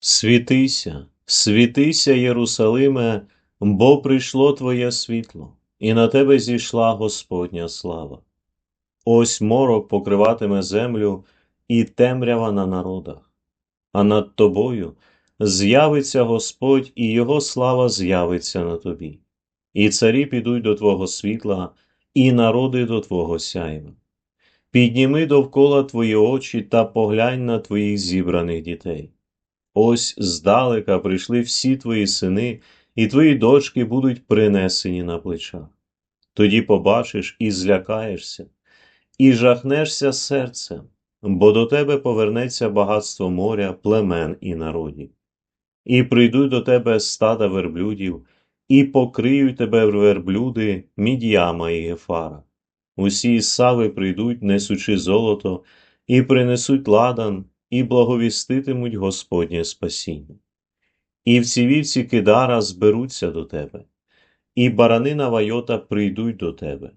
Світися, світися, Єрусалиме, бо прийшло Твоє світло, і на тебе зійшла Господня слава. Ось морок покриватиме землю і темрява на народах, а над тобою з'явиться Господь, і Його слава з'явиться на тобі, і царі підуть до Твого світла, і народи до Твого сяйва. Підніми довкола твої очі та поглянь на твоїх зібраних дітей. Ось здалека прийшли всі твої сини, і твої дочки будуть принесені на плечах. Тоді побачиш і злякаєшся, і жахнешся серцем, бо до тебе повернеться багатство моря, племен і народів. І прийдуть до тебе стада верблюдів, і покриють тебе верблюди Мід'яма і Гефара. Усі Ісави прийдуть, несучи золото, і принесуть ладан, і благовіститимуть Господнє спасіння. І всі вівці Кидара зберуться до тебе, і барани Навайота прийдуть до тебе,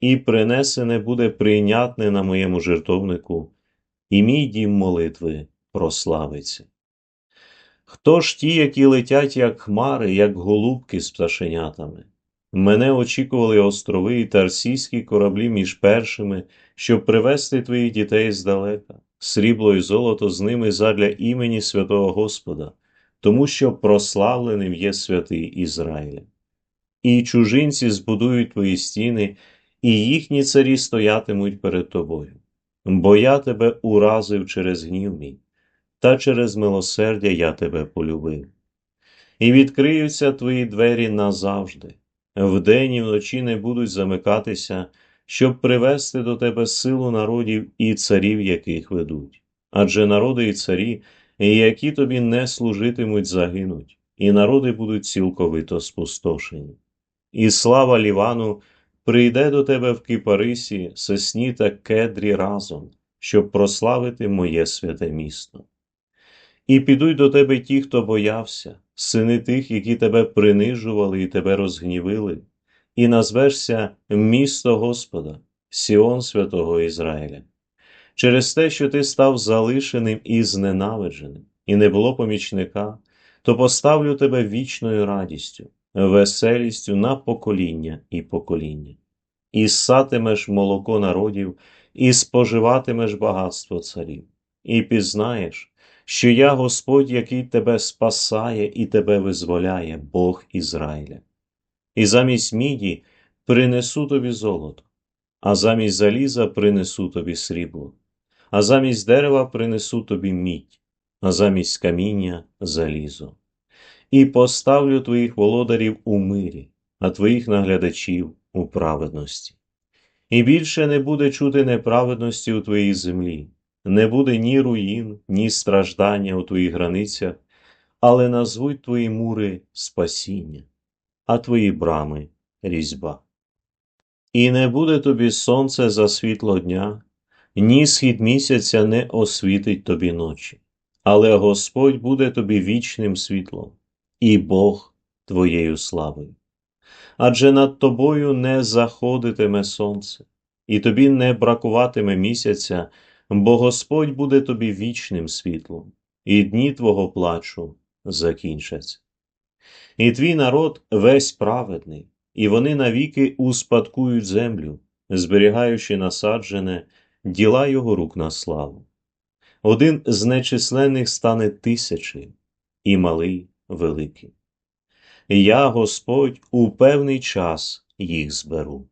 і принесене буде прийнятне на моєму жертовнику, і мій дім молитви прославиться. Хто ж ті, які летять, як хмари, як голубки з пташенятами? Мене очікували острови і тарсійські кораблі між першими, щоб привезти твоїх дітей здалека, срібло і золото з ними задля імені святого Господа, тому що прославленим є святий Ізраїля. І чужинці збудують твої стіни, і їхні царі стоятимуть перед тобою. Бо я тебе уразив через гнів мій, та через милосердя я тебе полюбив. І відкриються твої двері назавжди вдень і вночі не будуть замикатися, щоб привести до тебе силу народів і царів, яких ведуть. Адже народи і царі, які тобі не служитимуть, загинуть, і народи будуть цілковито спустошені. І слава Лівану прийде до тебе в кипарисі, сесні та кедрі разом, щоб прославити моє святе місто. І підуть до тебе ті, хто боявся, сини тих, які тебе принижували і тебе розгнівили, і назвешся місто Господа, Сіон святого Ізраїля. Через те, що ти став залишеним і зненавидженим, і не було помічника, то поставлю тебе вічною радістю, веселістю на покоління і покоління, і ссатимеш молоко народів, і споживатимеш багатство царів, і пізнаєш, що я Господь, який тебе спасає і тебе визволяє, Бог Ізраїля. І замість міді принесу тобі золото, а замість заліза принесу тобі срібло, а замість дерева принесу тобі мідь, а замість каміння залізо. І поставлю твоїх володарів у мирі, а твоїх наглядачів у праведності. І більше не буде чути неправедності у твоїй землі, не буде ні руїн, ні страждання у твоїх границях, але назвуть твої мури спасіння, а твої брами різьба. І не буде тобі сонце за світло дня, ні схід місяця не освітить тобі ночі, але Господь буде тобі вічним світлом, і Бог твоєю славою. Адже над тобою не заходитиме сонце, і тобі не бракуватиме місяця, бо Господь буде тобі вічним світлом, і дні твого плачу закінчаться. І твій народ весь праведний, і вони навіки успадкують землю, зберігаючи насаджене діла його рук на славу. Один з нечисленних стане тисячі, і малий великий. Я, Господь, у певний час їх зберу.